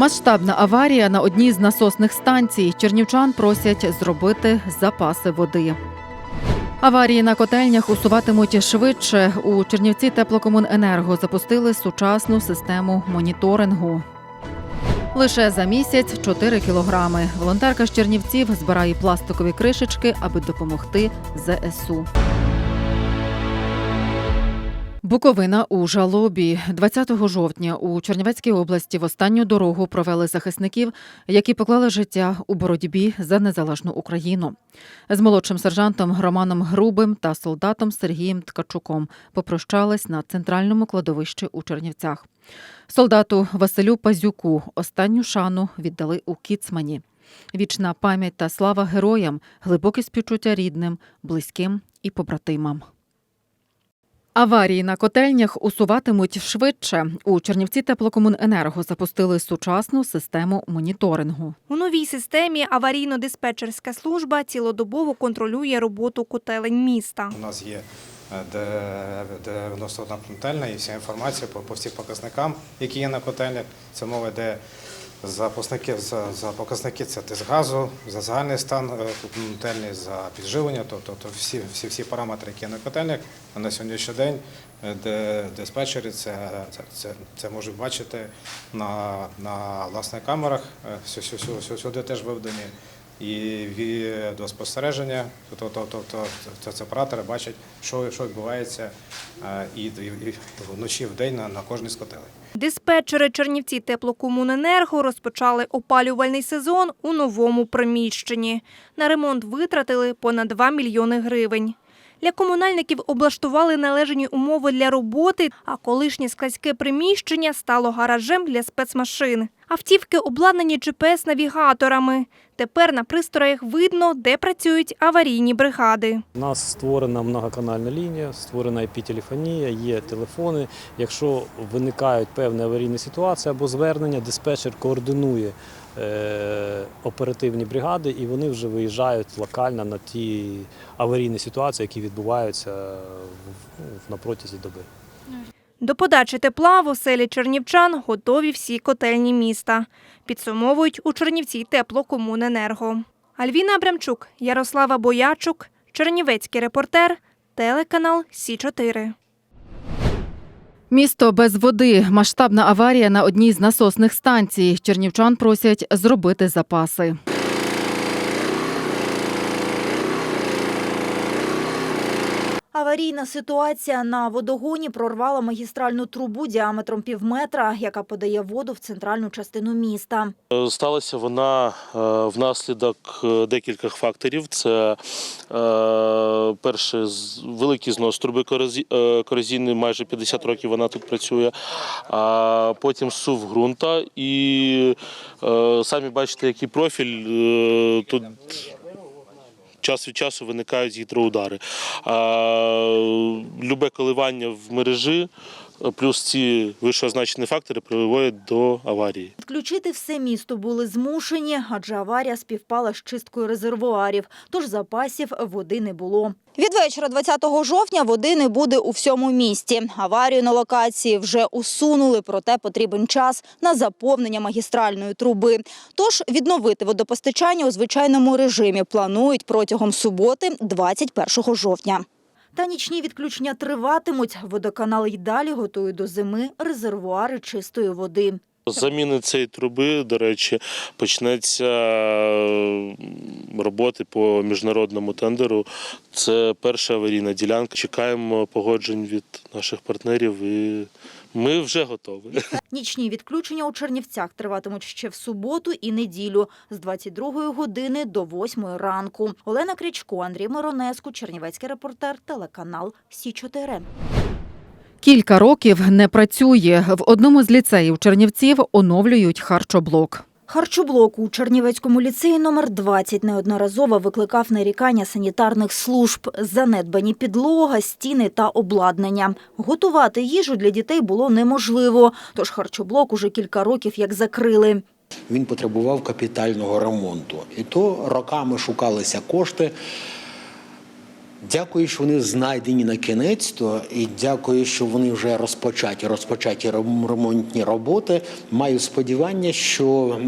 Масштабна аварія на одній з насосних станцій. Чернівчан просять зробити запаси води. Аварії на котельнях усуватимуть швидше. У Чернівці теплокомуненерго запустили сучасну систему моніторингу. Лише за місяць 4 кілограми. Волонтерка з Чернівців збирає пластикові кришечки, аби допомогти ЗСУ. Буковина у жалобі 20 жовтня у Чернівецькій області в останню дорогу провели захисників, які поклали життя у боротьбі за незалежну Україну. З молодшим сержантом Романом Грубим та солдатом Сергієм Ткачуком попрощались на центральному кладовищі у Чернівцях. Солдату Василю Пазюку останню шану віддали у Кіцмані. Вічна пам'ять та слава героям, глибоке співчуття рідним, близьким і побратимам. Аварії на котельнях усуватимуть швидше. У Чернівці теплокомуненерго запустили сучасну систему моніторингу. У новій системі аварійно-диспетчерська служба цілодобово контролює роботу котелень міста. У нас є е, де- 91 котельня і вся інформація по, по всіх показникам, які є на котельнях. Це мова йде за показники, за, за показники це тиск газу, за загальний стан е, котельні, за підживлення, тобто то всі, всі, всі параметри, які є на котельнях. На сьогоднішній день е, де диспетчери це, це, це, це можуть бачити на, на власних камерах. Е, Сюди теж виведені і відеоспостереження, тобто, тобто це, це оператори бачать, що, що відбувається і, вночі в день на, на кожній з. Диспетчери Чернівці теплокомуненерго розпочали опалювальний сезон у новому приміщенні. На ремонт витратили понад 2 мільйони гривень. Для комунальників облаштували належні умови для роботи, а колишнє складське приміщення стало гаражем для спецмашин. Автівки обладнані GPS-навігаторами. Тепер на пристроях видно, де працюють аварійні бригади. У нас створена многоканальна лінія, створена IP-телефонія, є телефони. Якщо виникають певні аварійні ситуації або звернення, диспетчер координує оперативні бригади і вони вже виїжджають локально на ті аварійні ситуації, які відбуваються на протязі доби. До подачі тепла в оселі чернівчан готові всі котельні міста. Підсумовують у Чернівці теплокомуненерго. Альвіна Абрамчук, Ярослава Боячук, Чернівецький репортер, телеканал Сі 4 Місто без води. Масштабна аварія на одній з насосних станцій. Чернівчан просять зробити запаси. Аварійна ситуація на водогоні прорвала магістральну трубу діаметром півметра, яка подає воду в центральну частину міста. Е, Сталася вона е, внаслідок е, декількох факторів. Це перше великий знос труби корозі- корозійної, майже 50 років вона тут працює. А потім сув ґрунта і самі бачите, який профіль тут. Час від часу виникають гідроудари. Любе коливання в мережі, плюс ці вищеозначені фактори приводять до аварії. Відключити все місто були змушені, адже аварія співпала з чисткою резервуарів, тож запасів води не було. Від вечора 20 жовтня води не буде у всьому місті. Аварію на локації вже усунули, проте потрібен час на заповнення магістральної труби. Тож відновити водопостачання у звичайному режимі планують протягом суботи, 21 жовтня. Та нічні відключення триватимуть. Водоканал й далі готують до зими резервуари чистої води. З Заміни цієї труби, до речі, почнеться роботи по міжнародному тендеру. Це перша аварійна ділянка. Чекаємо погоджень від наших партнерів і ми вже готові. Нічні відключення у Чернівцях триватимуть ще в суботу і неділю з 22 години до 8 ранку. Олена Крічко, Андрій Миронеску, Чернівецький репортер, телеканал Сі 4 Кілька років не працює. В одному з ліцеїв Чернівців оновлюють харчоблок. Харчоблок у Чернівецькому ліцеї номер 20 неодноразово викликав нарікання санітарних служб, занедбані підлога, стіни та обладнання. Готувати їжу для дітей було неможливо, тож харчоблок уже кілька років як закрили. Він потребував капітального ремонту. І то роками шукалися кошти. Дякую, що вони знайдені на кінець, то і дякую, що вони вже розпочаті, розпочаті рем- ремонтні роботи. Маю сподівання, що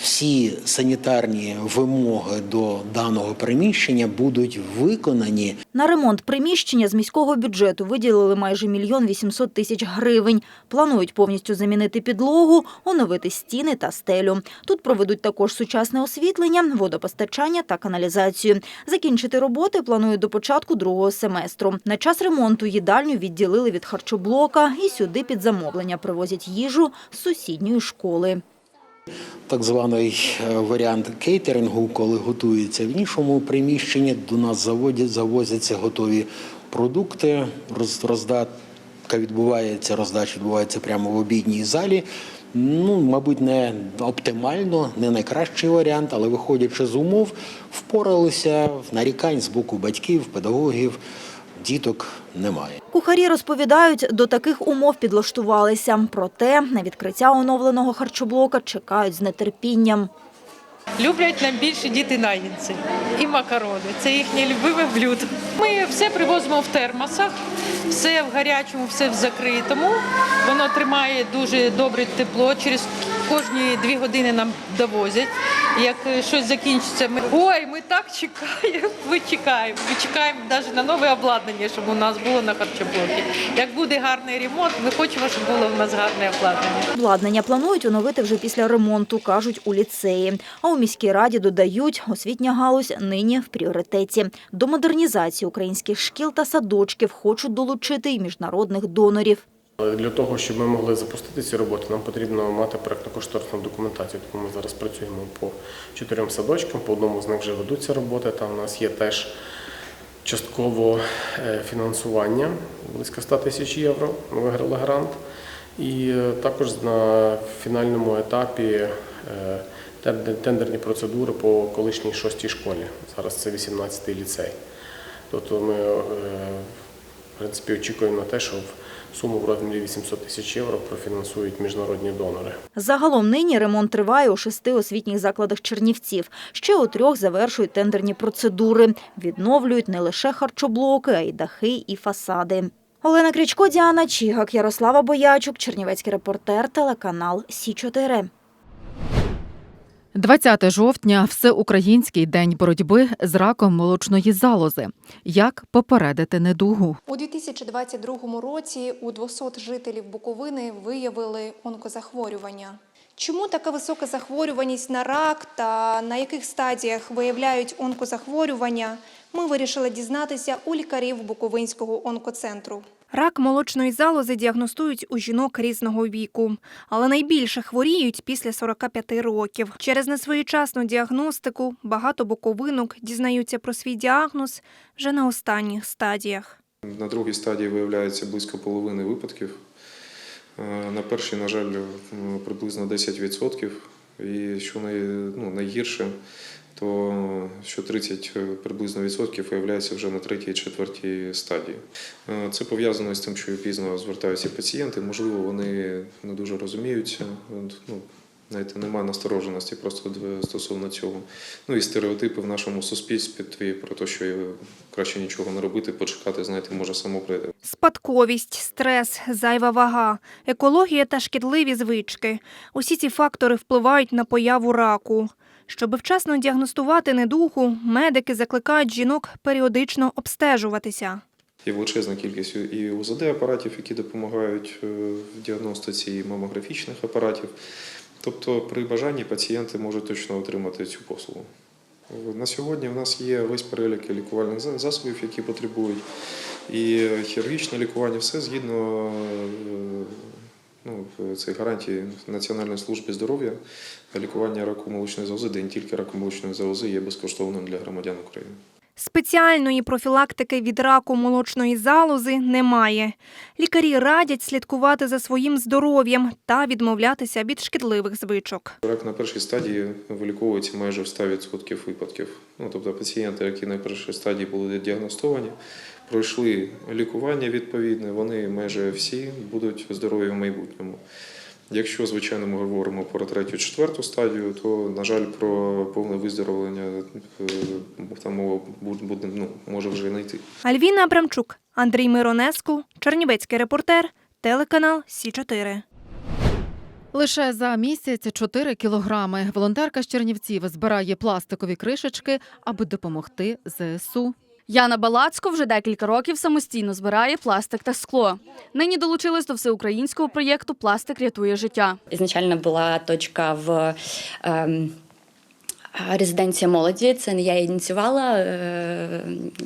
всі санітарні вимоги до даного приміщення будуть виконані. На ремонт приміщення з міського бюджету виділили майже мільйон вісімсот тисяч гривень. Планують повністю замінити підлогу, оновити стіни та стелю. Тут проведуть також сучасне освітлення, водопостачання та каналізацію. Закінчити роботи планують до початку другого семестру. На час ремонту їдальню відділили від харчоблока і сюди під замовлення привозять їжу з сусідньої школи. Так званий е, варіант кейтерингу, коли готується в іншому приміщенні, до нас заводять, завозяться готові продукти, роз- роздатка відбувається, роздача відбувається прямо в обідній залі. Ну, мабуть, не оптимально, не найкращий варіант, але виходячи з умов, впоралися нарікань з боку батьків, педагогів, діток немає. Кухарі розповідають, до таких умов підлаштувалися. Проте на відкриття оновленого харчоблока чекають з нетерпінням. Люблять найбільше діти нагідці і макарони. Це їхнє любиме блюдо. Ми все привозимо в термосах, все в гарячому, все в закритому. Воно тримає дуже добре тепло. Через кожні дві години нам довозять. Як е, щось закінчиться, ми ой, ми так чекаємо. Ми чекаємо. Ми чекаємо навіть на нове обладнання, щоб у нас було на харчоблокі. Як буде гарний ремонт, ми хочемо, щоб було в нас гарне обладнання. Обладнання планують оновити вже після ремонту, кажуть у ліцеї. А у міській раді додають, освітня галузь нині в пріоритеті. До модернізації українських шкіл та садочків хочуть долучити й міжнародних донорів. Для того, щоб ми могли запустити ці роботи, нам потрібно мати проектно-кошторисну документацію. Тому ми зараз працюємо по чотирьом садочкам, по одному з них вже ведуться роботи. Там у нас є теж частково е, фінансування близько 100 тисяч євро. Ми виграли грант. І е, також на фінальному етапі е, тендерні процедури по колишній шостій школі. Зараз це 18-й ліцей. Тобто ми в принципі очікуємо на те, що суму в розмірі 800 тисяч євро профінансують міжнародні донори. Загалом нині ремонт триває у шести освітніх закладах Чернівців. Ще у трьох завершують тендерні процедури. Відновлюють не лише харчоблоки, а й дахи і фасади. Олена Крічко, Діана Чігак, Ярослава Боячук, Чернівецький репортер, телеканал Сі 4 20 жовтня всеукраїнський день боротьби з раком молочної залози. Як попередити недугу? У 2022 році у 200 жителів Буковини виявили онкозахворювання. Чому така висока захворюваність на рак та на яких стадіях виявляють онкозахворювання, ми вирішили дізнатися у лікарів Буковинського онкоцентру. Рак молочної залози діагностують у жінок різного віку, але найбільше хворіють після 45 років. Через несвоєчасну діагностику багато боковинок дізнаються про свій діагноз вже на останніх стадіях. На другій стадії виявляється близько половини випадків. Е, На першій, на жаль, приблизно 10%. І що най, ну, найгірше, то що 30 приблизно відсотків виявляється вже на третій, четвертій стадії. Е, Це пов'язано з тим, що пізно звертаються пацієнти. Можливо, вони не дуже розуміються. Ну, знаєте, немає настороженості просто стосовно цього. Ну і стереотипи в нашому суспільстві про те, що краще нічого не робити, почекати, знаєте, може само прийде. Спадковість, стрес, зайва вага, екологія та шкідливі звички – усі ці фактори впливають на появу раку. Щоб вчасно діагностувати недугу, медики закликають жінок періодично обстежуватися. Є величезна кількість і УЗД-апаратів, які допомагають е, в діагностиці, і мамографічних апаратів. Тобто, при бажанні пацієнти можуть точно отримати цю послугу. На сьогодні в нас є весь перелік лікувальних засобів, які потребують, і хірургічне лікування, все згідно е, ну, в цій гарантії Національної служби здоров'я. Лікування раку молочної залози, де не тільки раку молочної залози, є безкоштовним для громадян України. Спеціальної профілактики від раку молочної залози немає. Лікарі радять слідкувати за своїм здоров'ям та відмовлятися від шкідливих звичок. Рак на першій стадії виліковується майже в 100% випадків. Ну, тобто пацієнти, які на першій стадії були діагностовані, пройшли лікування відповідне, вони майже всі будуть здорові в майбутньому. Якщо, звичайно, ми говоримо про третю, четверту стадію, то, на жаль, про повне виздоровлення е, там мова буде, ну, може вже й не йти. Альвіна Абрамчук, Андрій Миронеску, Чернівецький репортер, телеканал Сі 4 Лише за місяць 4 кілограми. Волонтерка з Чернівців збирає пластикові кришечки, аби допомогти ЗСУ. Яна Балацько вже декілька років самостійно збирає пластик та скло. Нині долучилась до всеукраїнського проєкту Пластик рятує життя. Ізначально була точка в ем, резиденція молоді. Це не я ініціювала. е,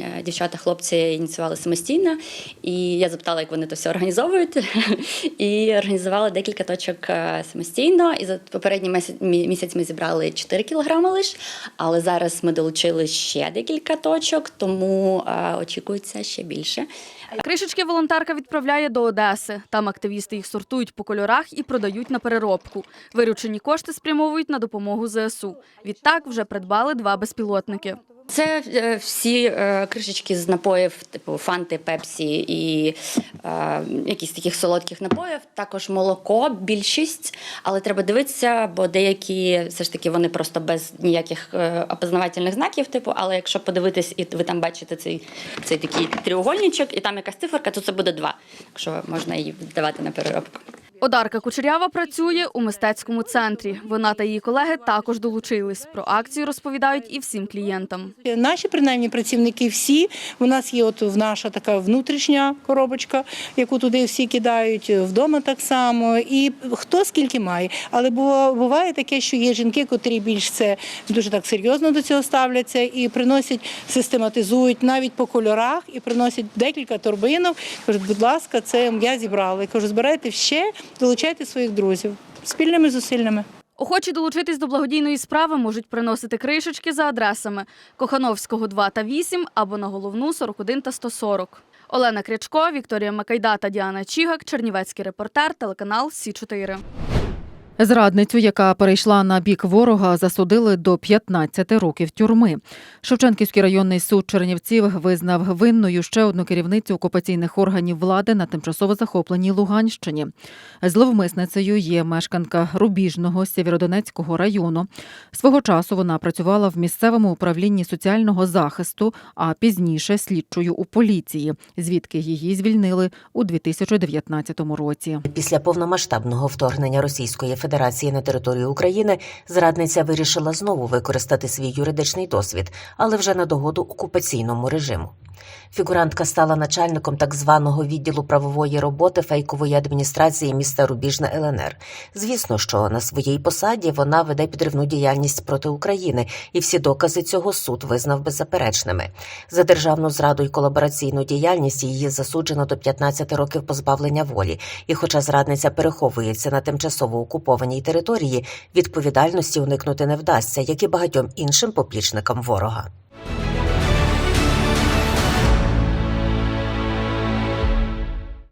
е, Дівчата, хлопці ініціювали самостійно. І я запитала, як вони то все організовують. І організувала декілька точок е, самостійно. І за попередній місяць, ми зібрали 4 кілограми лише, але зараз ми долучили ще декілька точок, тому очікується ще більше. Кришечки волонтерка відправляє до Одеси. Там активісти їх сортують по кольорах і продають на переробку. Виручені кошти спрямовують на допомогу ЗСУ. Відтак вже придбали два безпілотники. Це е, всі е, кришечки з напоїв, типу фанти, пепсі і е, якісь таких солодких напоїв. Також молоко, більшість, але треба дивитися, бо деякі все ж таки вони просто без ніяких е, опознавательних знаків. Типу, але якщо подивитись, і ви там бачите цей, цей такий тріугольничок, і там якась циферка, то це буде два. Якщо можна її віддавати на переробку. Одарка Кучерява працює у мистецькому центрі. Вона та її колеги також долучились. Про акцію розповідають і всім клієнтам. Наші принаймні працівники всі. У нас є от в наша така внутрішня коробочка, яку туди всі кидають вдома так само. І хто скільки має. Але буває таке, що є жінки, котрі більш це дуже так серйозно до цього ставляться і приносять, систематизують навіть по кольорах і приносять декілька торбинок. Кажуть, будь ласка, це я зібрала. Кажу, збирайте ще, долучайте своїх друзів спільними зусиллями. Охочі долучитись до благодійної справи можуть приносити кришечки за адресами Кохановського 2 та 8 або на головну 41 та 140. Олена Крячко, Вікторія Макайда та Діана Чігак, Чернівецький репортер, телеканал Сі 4 Зрадницю, яка перейшла на бік ворога, засудили до 15 років тюрми. Шевченківський районний суд Чернівців визнав винною ще одну керівницю окупаційних органів влади на тимчасово захопленій Луганщині. Зловмисницею є мешканка Рубіжного Сєвєродонецького району. Свого часу вона працювала в місцевому управлінні соціального захисту, а пізніше слідчою у поліції, звідки її звільнили у 2019 році. Після повномасштабного вторгнення Російської Федерації на територію України зрадниця вирішила знову використати свій юридичний досвід, але вже на догоду окупаційному режиму. Фігурантка стала начальником так званого відділу правової роботи фейкової адміністрації міста Рубіжне ЛНР. Звісно, що на своїй посаді вона веде підривну діяльність проти України, і всі докази цього суд визнав беззаперечними. За державну зраду й колабораційну діяльність її засуджено до 15 років позбавлення волі. І, хоча зрадниця переховується на тимчасово окупованій території, відповідальності уникнути не вдасться, як і багатьом іншим поплічникам ворога.